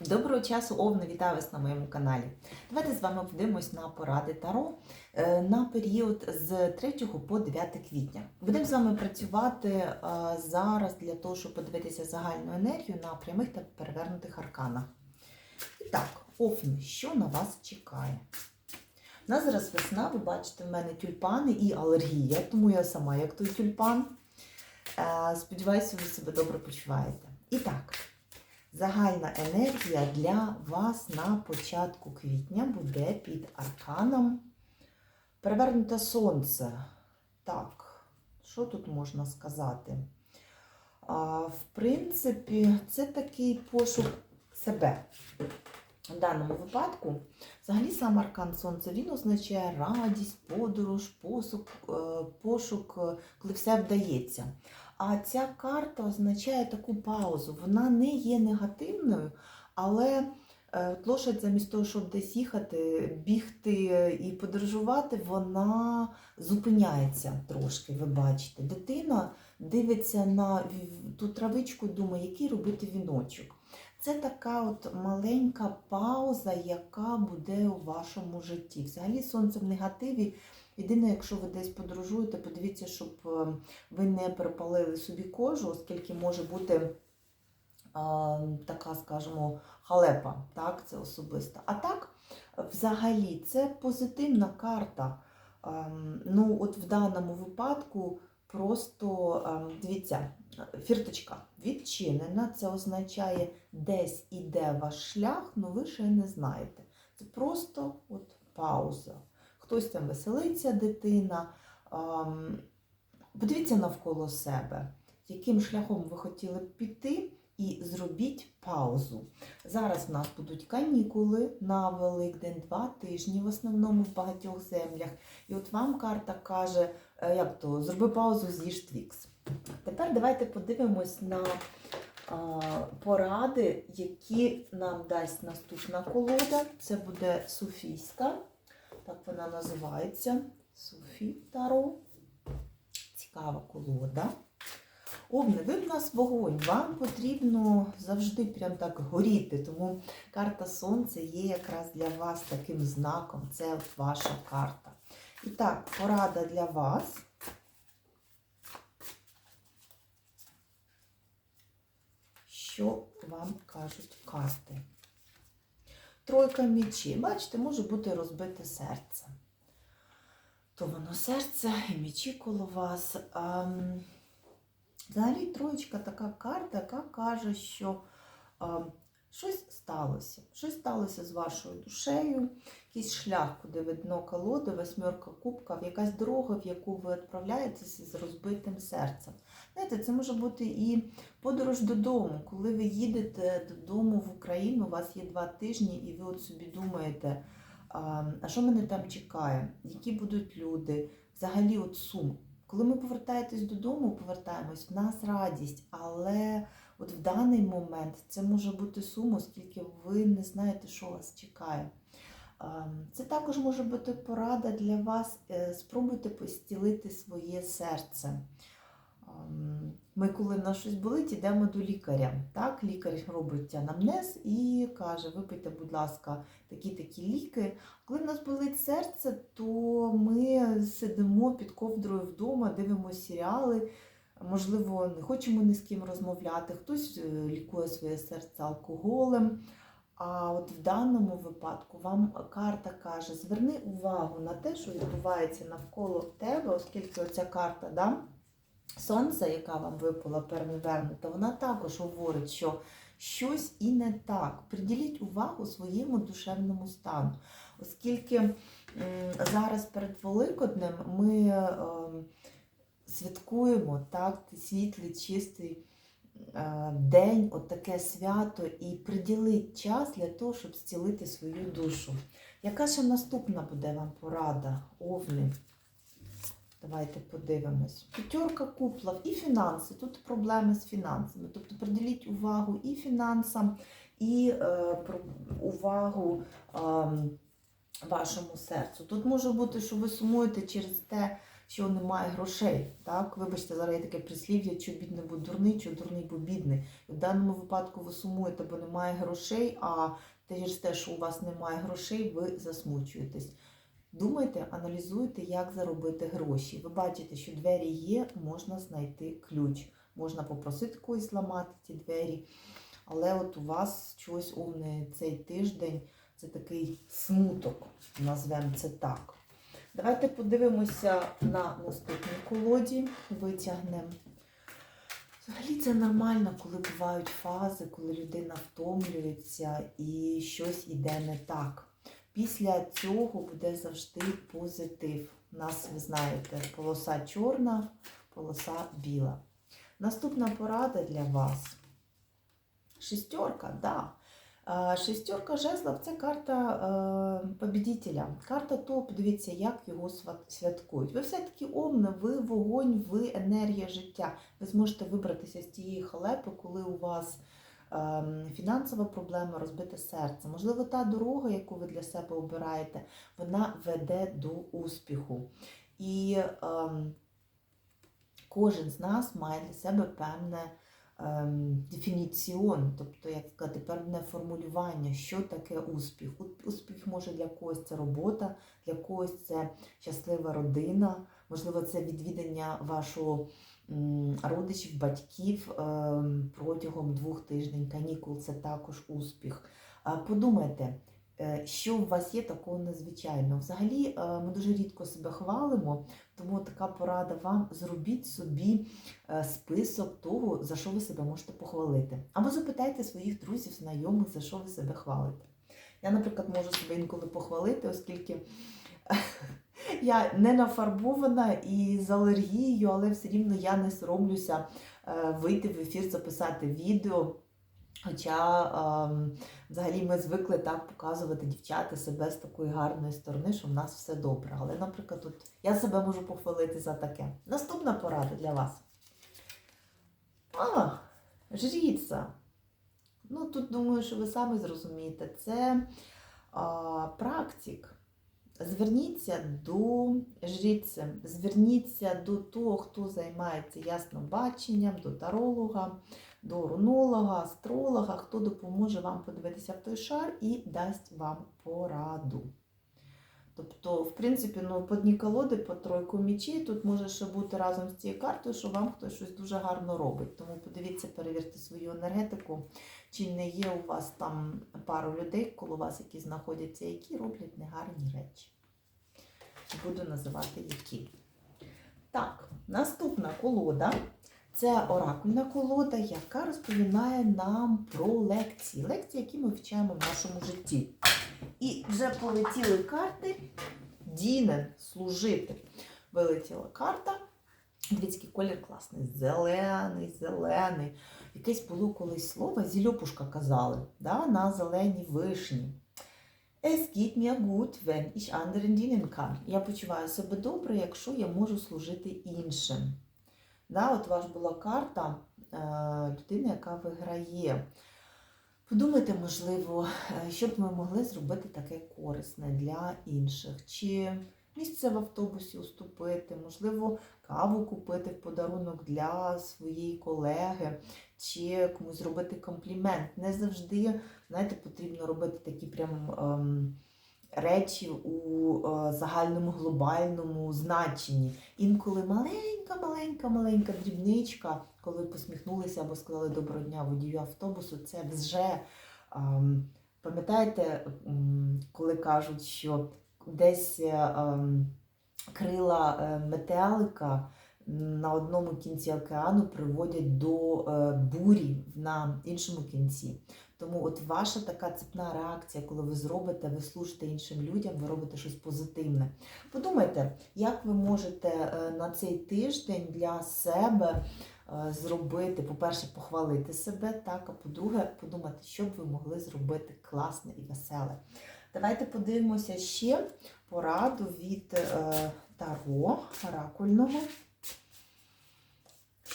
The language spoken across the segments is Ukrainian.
Доброго часу, Овни, вітаю вас на моєму каналі. Давайте з вами подивимось на поради Таро е, на період з 3 по 9 квітня. Будемо з вами працювати е, зараз для того, щоб подивитися загальну енергію на прямих та перевернутих арканах. І так, Овни, що на вас чекає? У нас зараз весна, ви бачите, в мене тюльпани і алергія, тому я сама як той тюльпан. Е, Сподіваюся, ви себе добре почуваєте. І так. Загальна енергія для вас на початку квітня буде під арканом. Перевернуте сонце. Так, що тут можна сказати? А, в принципі, це такий пошук себе. В даному випадку, взагалі, сам аркан сонця він означає радість, подорож, е, пошук, е, коли все вдається. А ця карта означає таку паузу. Вона не є негативною, але е, лошадь замість того, щоб десь їхати, бігти і подорожувати, вона зупиняється трошки, ви бачите. Дитина дивиться на ту травичку, думає, який робити віночок. Це така от маленька пауза, яка буде у вашому житті. Взагалі сонце в негативі. Єдине, якщо ви десь подорожуєте, подивіться, щоб е, ви не перепалили собі кожу, оскільки може бути а, така, скажімо, халепа, так, це особиста. А так, взагалі, це позитивна карта. Ем, Ну, от в даному випадку просто дивіться, фірточка відчинена, це означає, десь іде ваш шлях, але ви ще не знаєте. Це просто от пауза. Хтось там веселиться, дитина. Подивіться навколо себе, яким шляхом ви хотіли б піти, і зробіть паузу. Зараз в нас будуть канікули на Великдень, два тижні, в основному в багатьох землях. І от вам карта каже, е, як то, зроби паузу, з'їж твікс. Тепер давайте подивимось на поради, які нам дасть наступна колода. Це буде Софійська, так вона називається. Софі Таро. Цікава колода. Овни, ви в нас вогонь, вам потрібно завжди прям так горіти, тому карта Сонця є якраз для вас таким знаком. Це ваша карта. І так, порада для вас. Що вам кажуть карти? Тройка мічі. Бачите, може бути розбите серце. То воно серце і мечі коло вас. Ам, Взагалі троєчка така карта, яка каже, що а, щось сталося. Щось сталося з вашою душею, якийсь шлях, куди видно колоди, восьмерка кубків, якась дорога, в яку ви відправляєтеся з розбитим серцем. Знаєте, це може бути і подорож додому, коли ви їдете додому в Україну, у вас є два тижні, і ви от собі думаєте, а, що мене там чекає, які будуть люди, взагалі от сум. Коли ми повертаєтесь додому, повертаємось, в нас радість, але от в даний момент це може бути сум, оскільки ви не знаєте, що вас чекає. Це також може бути порада для вас. е, Спробуйте постілити своє серце. Ми, коли в нас щось болить, йдемо до лікаря. Так? Лікар робить анамнез і каже: випийте, будь ласка, такі-такі ліки. Коли в нас болить серце, то ми сидимо під ковдрою вдома, дивимося серіали. Можливо, не хочемо ні з ким розмовляти. Хтось е, лікує своє серце алкоголем. А от в даному випадку вам карта каже: зверни увагу на те, що відбувається навколо тебе, оскільки оця карта, да, сонце, яка вам випала перевернута, вона також говорить, що щось і не так. Приділіть увагу своєму душевному стану. Оскільки зараз перед Великоднем ми е, святкуємо так, світлий, чистий е, день, от таке свято, і приділіть час для того, щоб зцілити свою душу. Яка ще наступна буде вам порада, овни? Давайте подивимось. П'ятерка куплав і фінанси. Тут проблеми з фінансами. Тобто приділіть увагу і фінансам, і е, увагу е, вашому серцю. Тут може бути, що ви сумуєте через те, що немає грошей. Так, вибачте, зараз є таке прислів'я, що бідний був дурний, що дурний був бідний. В даному випадку ви сумуєте, бо немає грошей, а те, що у вас немає грошей, ви засмучуєтесь. Думайте, аналізуйте, як заробити гроші. Ви бачите, що двері є, можна знайти ключ. Можна попросити когось зламати ті двері. Але от у вас щось умне цей тиждень це такий смуток, назвемо це так. Давайте подивимося на наступній колоді, витягнемо. Взагалі це нормально, коли бувають фази, коли людина втомлюється і щось іде не так. Після цього буде завжди позитив. У нас, ви знаєте, полоса чорна, полоса біла. Наступна порада для вас. Шестерка, да. Шестерка жезлов це карта е, побідителя. Карта того, подивіться, як його святкують. Ви все-таки омне, ви вогонь, ви енергія життя. Ви зможете вибратися з тієї халепи, коли у вас ем, фінансова проблема, розбите серце. Можливо, та дорога, яку ви для себе обираєте, вона веде до успіху. І ем, кожен з нас має для себе певне дефініціон, тобто, як сказати, певне формулювання, що таке успіх. Успіх може для когось це робота, для когось це щаслива родина, можливо, це відвідання вашого родичів, батьків ем, протягом двох тижнів канікул. Це також успіх. Подумайте, що у вас є такого незвичайного. Взагалі, е, ми дуже рідко себе хвалимо, тому така порада вам зробіть собі е, список того, за що ви себе можете похвалити. Або запитайте своїх друзів, знайомих, за що ви себе хвалите. Я, наприклад, можу себе інколи похвалити, оскільки я не нафарбована і з алергією, але все рівно я не соромлюся е, вийти в ефір, записати відео. Хоча ем, взагалі ми звикли так показувати дівчата себе з такої гарної сторони, що в нас все добре. Але, наприклад, тут я себе можу похвалити за таке. Наступна порада для вас. А, жріця. Ну, тут думаю, що ви самі зрозумієте. Це а, практик. Зверніться до жріці, зверніться до того, хто займається яснобаченням, до таролога, до рунолога, астролога, хто допоможе вам подивитися в той шар і дасть вам пораду. Тобто, в принципі, ну, по дні колоди, по тройку мічей, тут може ще бути разом з цією картою, що вам хтось щось дуже гарно робить. Тому подивіться, перевірте свою енергетику, чи не є у вас там пару людей коло вас, які знаходяться, які роблять негарні речі. Буду називати які. Так, наступна колода. Це оракульна колода, яка розповідає нам про лекції. Лекції, які ми вивчаємо в нашому житті. І вже полетіли карти Дінен служити. Вилетіла карта. Дивіться, колір класний. Зелений, зелений. Якесь було колись слово, зільопушка казали, да, на зеленій вишні. Es geht mir gut, wenn ich anderen dienen kann. Я почуваю себе добре, якщо я можу служити іншим. Да, от ваш була карта е, людини, яка виграє. Подумайте, можливо, е, що б ми могли зробити таке корисне для інших. Чи місце в автобусі уступити, можливо, каву купити в подарунок для своєї колеги, чи комусь зробити комплімент. Не завжди, знаєте, потрібно робити такі прям ем, речі у е, загальному глобальному значенні. Інколи маленька, маленька, маленька дрібничка, коли посміхнулися або сказали доброго дня водію автобусу, це вже. ем, Пам'ятаєте, коли кажуть, що десь е, ем, крила е, метелика на одному кінці океану приводять до бурі на іншому кінці. Тому от ваша така цепна реакція, коли ви зробите, ви служите іншим людям, ви робите щось позитивне. Подумайте, як ви можете е, на цей тиждень для себе е, зробити, по-перше, похвалити себе, так, а по-друге, подумати, що б ви могли зробити класне і веселе. Давайте подивимося ще пораду від е, Таро оракульного.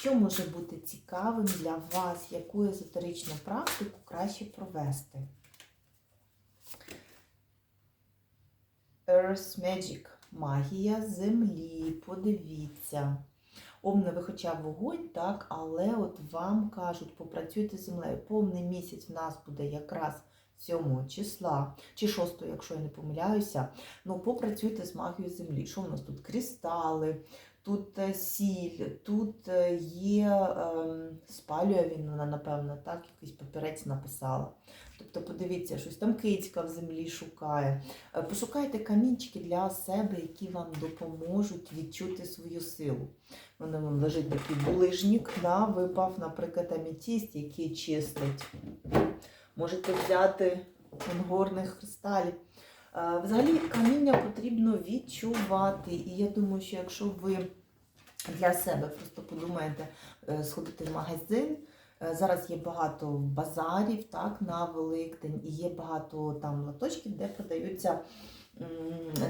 Що може бути цікавим для вас, яку езотеричну практику краще провести? Earth Magic. магія землі. Подивіться. Ви хоча вогонь, так, але от вам кажуть, попрацюйте з землею. Повний місяць в нас буде якраз 7 числа, чи 6, якщо я не помиляюся. Ну, попрацюйте з магією землі. Що в нас тут? Кристали, тут е, сіль, тут е, є, ем, спалює він, вона, напевно, так, якийсь папірець написала. Тобто, подивіться, щось там кицька в землі шукає. Е, Пошукайте камінчики для себе, які вам допоможуть відчути свою силу. У мене вон лежить такий булижник, да, випав, наприклад, амітіст, який чистить. Можете взяти горних кристалів. Взагалі каміння потрібно відчувати. І я думаю, що якщо ви для себе просто подумаєте е, сходити в магазин, е, зараз є багато базарів так, на Великдень, і є багато там лоточків, де продаються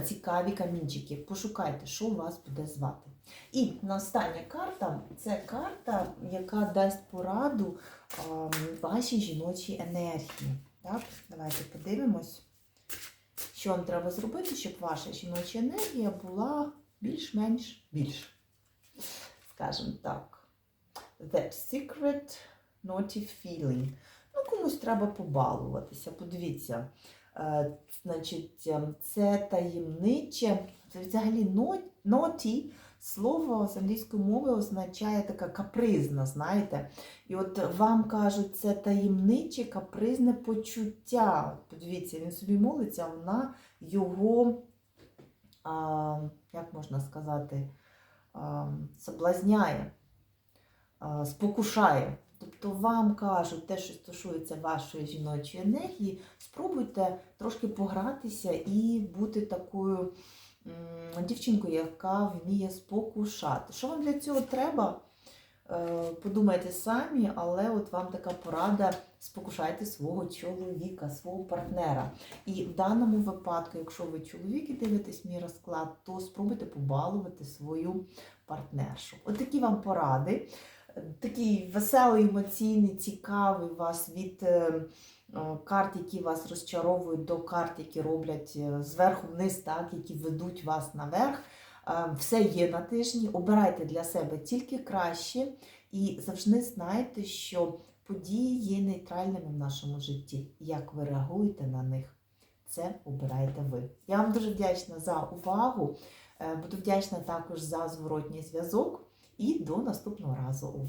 цікаві камінчики. Пошукайте, що вас буде звати. І остання карта це карта, яка дасть пораду вашій жіночій енергії. Так? Давайте подивимось, що вам треба зробити, щоб ваша жіноча енергія була більш-менш більш. Скажімо так. That secret naughty feeling. Ну, комусь треба побалуватися. Подивіться. Е, значить, ем, це таємниче, це взагалі naughty Слово з англійської мови означає така капризна, знаєте. І от вам кажуть, це таємниче капризне почуття. Подивіться, він собі молиться, вона його, а, як можна сказати, соблазняє, спокушає. Тобто вам кажуть, те, що стосується вашої жіночої енергії, спробуйте трошки погратися і бути такою дівчинкою, яка вміє спокушати. Що вам для цього треба? Е, Подумайте самі, але от вам така порада: спокушайте свого чоловіка, свого партнера. І в даному випадку, якщо ви чоловік і дивитесь мій розклад, то спробуйте побалувати свою партнершу. От такі вам поради. Такий веселий, емоційний, цікавий вас від е, е, карт, які вас розчаровують, до карт, які роблять зверху вниз, так, які ведуть вас наверх. Е, Все є на тижні. Обирайте для себе тільки краще і завжди знайте, що події є нейтральними в нашому житті. Як ви реагуєте на них, це обираєте ви. Я вам дуже вдячна за увагу. Е, Буду вдячна також за зворотній зв'язок. І до наступного разу.